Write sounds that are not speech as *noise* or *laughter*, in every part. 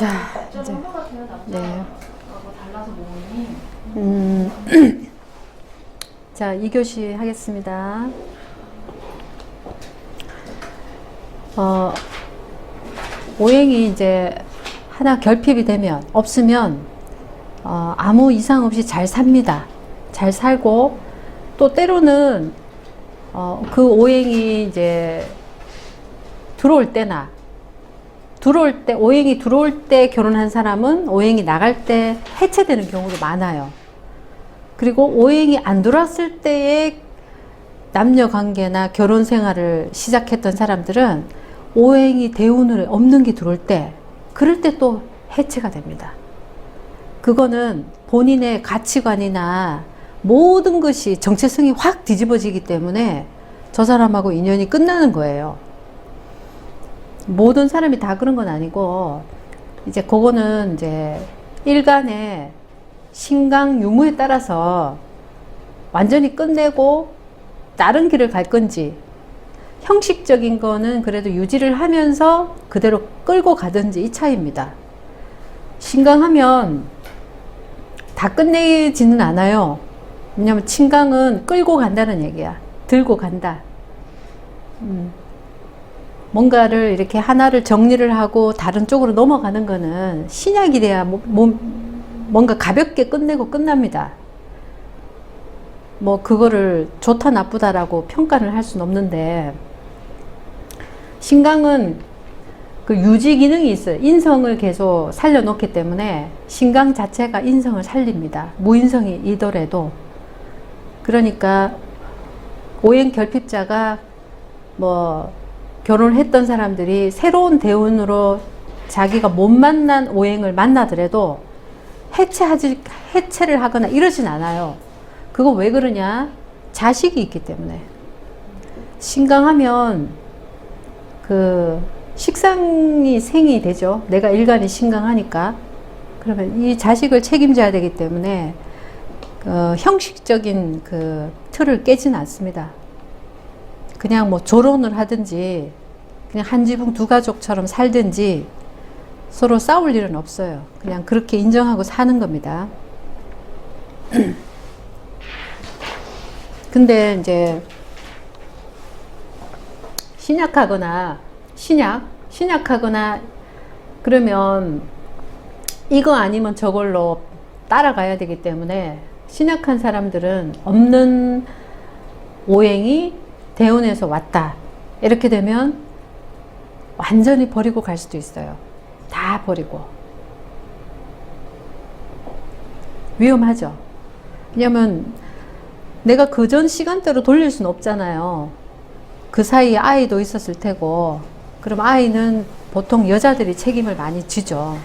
자, 저 이제 네. 음, *clears throat* 자, 2교시 하겠습니다. 어, 오행이 이제 하나 결핍이 되면, 없으면, 어, 아무 이상 없이 잘 삽니다. 잘 살고, 또 때로는, 어, 그 오행이 이제 들어올 때나, 들어올 때, 오행이 들어올 때 결혼한 사람은 오행이 나갈 때 해체되는 경우도 많아요. 그리고 오행이 안 들어왔을 때의 남녀 관계나 결혼 생활을 시작했던 사람들은 오행이 대운을 없는 게 들어올 때, 그럴 때 또 해체가 됩니다. 그거는 본인의 가치관이나 모든 것이 정체성이 확 뒤집어지기 때문에 저 사람하고 인연이 끝나는 거예요. 모든 사람이 다 그런 건 아니고 이제 그거는 이제 일간의 신강 유무에 따라서 완전히 끝내고 다른 길을 갈 건지 형식적인 거는 그래도 유지를 하면서 그대로 끌고 가든지 이 차이입니다. 신강하면 다 끝내지는 않아요. 왜냐면 신강은 끌고 간다는 얘기야. 들고 간다. 음. 뭔가를 이렇게 하나를 정리를 하고 다른 쪽으로 넘어가는 거는 신약이 돼야 뭐, 뭐, 뭔가 가볍게 끝내고 끝납니다. 뭐 그거를 좋다 나쁘다라고 평가를 할 수는 없는데 신강은 그 유지 기능이 있어요. 인성을 계속 살려놓기 때문에 신강 자체가 인성을 살립니다. 무인성이 이더라도 그러니까 오행 결핍자가 뭐 결혼을 했던 사람들이 새로운 대운으로 자기가 못 만난 오행을 만나더라도 해체하지, 해체를 하거나 이러진 않아요. 그거 왜 그러냐? 자식이 있기 때문에. 신강하면 그 식상이 생이 되죠. 내가 일간이 신강하니까. 그러면 이 자식을 책임져야 되기 때문에 어, 형식적인 그 틀을 깨지는 않습니다. 그냥 뭐 조론을 하든지 그냥 한 지붕 두 가족처럼 살든지 서로 싸울 일은 없어요. 그냥 그렇게 인정하고 사는 겁니다. *clears throat* 근데 이제 신약하거나 신약 신약하거나 그러면 이거 아니면 저걸로 따라가야 되기 때문에 신약한 사람들은 없는 오행이 대운에서 왔다. 이렇게 되면 완전히 버리고 갈 수도 있어요. 다 버리고. 위험하죠. 왜냐면 내가 그 전 시간대로 돌릴 수는 없잖아요. 그 사이에 아이도 있었을 테고, 그럼 아이는 보통 여자들이 책임을 많이 지죠.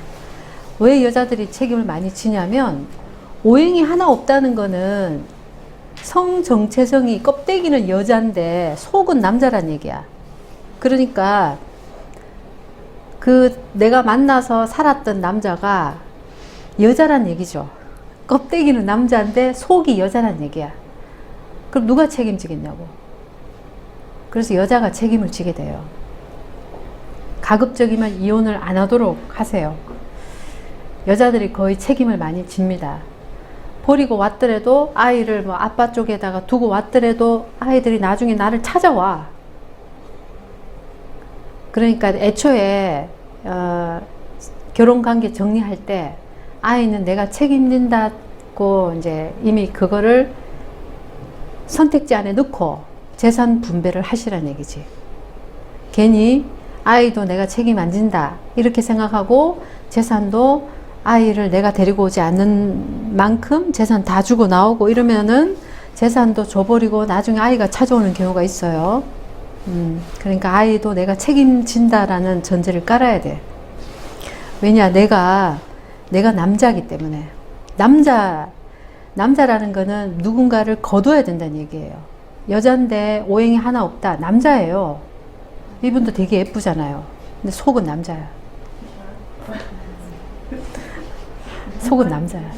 왜 여자들이 책임을 많이 지냐면, 오행이 하나 없다는 거는 성 정체성이 껍데기는 여잔데 속은 남자란 얘기야. 그러니까 그 내가 만나서 살았던 남자가 여자란 얘기죠. 껍데기는 남자인데 속이 여자란 얘기야. 그럼 누가 책임지겠냐고. 그래서 여자가 책임을 지게 돼요. 가급적이면 이혼을 안 하도록 하세요. 여자들이 거의 책임을 많이 집니다. 버리고 왔더라도 아이를 뭐 아빠 쪽에다가 두고 왔더라도 아이들이 나중에 나를 찾아와. 그러니까 애초에 어, 결혼 관계 정리할 때 아이는 내가 책임진다고 이제 이미 그거를 선택지 안에 넣고 재산 분배를 하시라는 얘기지. 괜히 아이도 내가 책임 안 진다 이렇게 생각하고 재산도 아이를 내가 데리고 오지 않는 만큼 재산 다 주고 나오고 이러면은 재산도 줘버리고 나중에 아이가 찾아오는 경우가 있어요. 음, 그러니까 아이도 내가 책임진다라는 전제를 깔아야 돼. 왜냐, 내가, 내가 남자기 때문에. 남자, 남자라는 거는 누군가를 거둬야 된다는 얘기예요. 여잔데 오행이 하나 없다. 남자예요. 이분도 되게 예쁘잖아요. 근데 속은 남자야. 속은 남자야.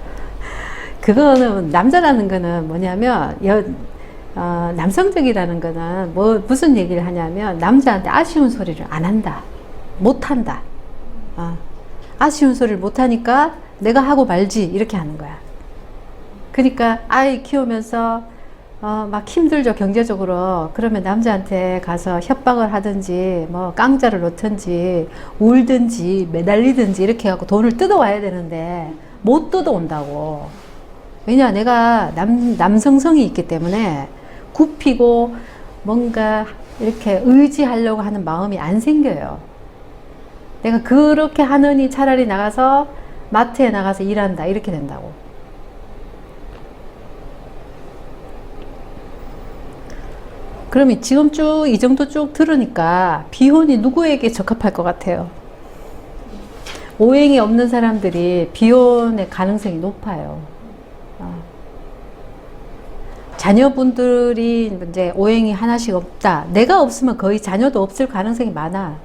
*laughs* 그거는 남자라는 거는 뭐냐면 여, 어, 남성적이라는 거는 뭐 무슨 얘기를 하냐면 남자한테 아쉬운 소리를 안 한다, 못 한다. 어, 아쉬운 소리를 못 하니까 내가 하고 말지. 이렇게 하는 거야. 그러니까 아이 키우면서 어, 막 힘들죠. 경제적으로. 그러면 남자한테 가서 협박을 하든지 뭐 깡자를 놓든지 울든지 매달리든지 이렇게 해갖고 돈을 뜯어와야 되는데 못 뜯어온다고 왜냐 내가 남, 남성성이 있기 때문에 굽히고 뭔가 이렇게 의지하려고 하는 마음이 안 생겨요 내가 그렇게 하느니 차라리 나가서 마트에 나가서 일한다 이렇게 된다고 그러면 지금 쭉 이 정도 쭉 들으니까 비혼이 누구에게 적합할 것 같아요? 오행이 없는 사람들이 비혼의 가능성이 높아요. 어. 자녀분들이 이제 오행이 하나씩 없다. 내가 없으면 거의 자녀도 없을 가능성이 많아.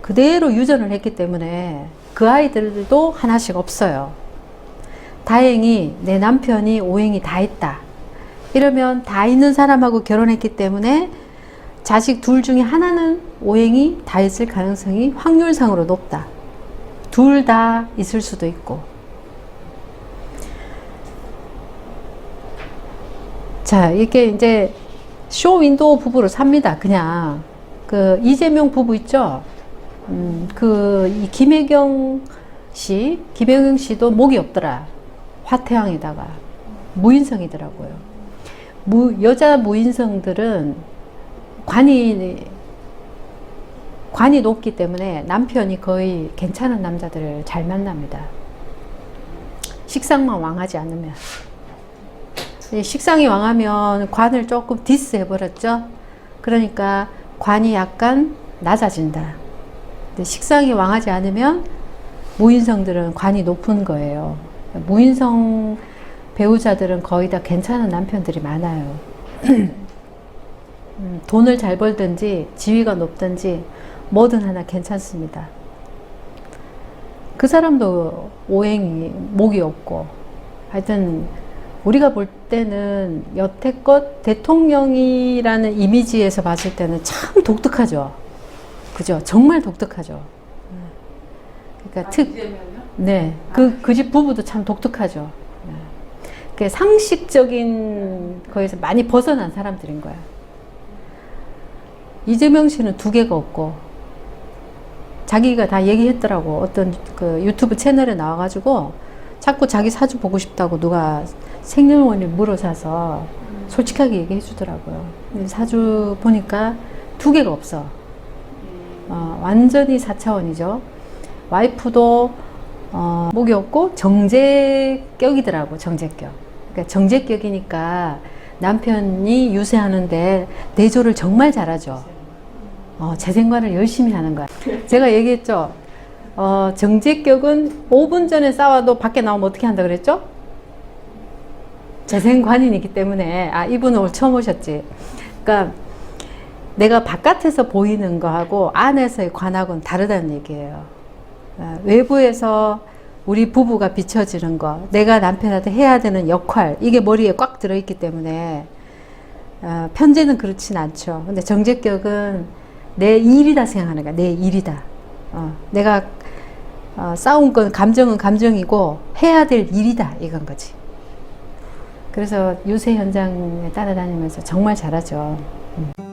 그대로 유전을 했기 때문에 그 아이들도 하나씩 없어요. 다행히 내 남편이 오행이 다 있다. 이러면 다 있는 사람하고 결혼했기 때문에 자식 둘 중에 하나는 오행이 다 있을 가능성이 확률상으로 높다. 둘 다 있을 수도 있고. 자, 이게 이제 쇼 윈도우 부부로 삽니다. 그냥. 그 이재명 부부 있죠? 음, 그, 이 김혜경 씨, 김혜경 씨도 목이 없더라. 화태왕에다가. 무인성이더라고요. 무, 여자 무인성들은 관이, 관이 높기 때문에 남편이 거의 괜찮은 남자들을 잘 만납니다. 식상만 왕하지 않으면. 이 식상이 왕하면 관을 조금 디스 해 버렸죠? 그러니까 관이 약간 낮아진다. 식상이 왕하지 않으면 무인성들은 관이 높은 거예요. 무인성 배우자들은 거의 다 괜찮은 남편들이 많아요. *clears throat* 음, 돈을 잘 벌든지 지위가 높든지 뭐든 하나 괜찮습니다. 그 사람도 오행이 목이 없고 하여튼 우리가 볼 때는 여태껏 대통령이라는 이미지에서 봤을 때는 참 독특하죠. 그죠? 정말 독특하죠. 그러니까 특, 네. 그, 그 집 부부도 참 독특하죠. 네. 그 상식적인 거에서 많이 벗어난 사람들인 거야. 이재명 씨는 두 개가 없고, 자기가 다 얘기했더라고. 어떤 그 유튜브 채널에 나와가지고, 자꾸 자기 사주 보고 싶다고 누가 생년월일 물어사서 솔직하게 얘기해 주더라고요. 사주 보니까 두 개가 없어. 어, 완전히 4차원이죠. 와이프도 어, 목이 없고 정제격이더라고 정제격. 그러니까 정제격이니까 남편이 유세하는데 내조를 정말 잘하죠. 어, 재생관을 열심히 하는 거야. 제가 얘기했죠. 어, 정제격은 5분 전에 싸워도 밖에 나오면 어떻게 한다 그랬죠? 재생관인이기 때문에 아 이분은 오늘 처음 오셨지. 그러니까 내가 바깥에서 보이는 거하고 안에서의 관하고는 다르다는 얘기예요. 아, 외부에서 우리 부부가 비춰지는 거, 내가 남편한테 해야 되는 역할, 이게 머리에 꽉 들어있기 때문에 어, 편제는 그렇진 않죠. 근데 정제격은 내 일이다 생각하는 거야. 내 일이다. 어, 내가 어, 싸운 건 감정은 감정이고 해야 될 일이다 이건 거지. 그래서 유세 현장에 따라다니면서 정말 잘하죠. 음.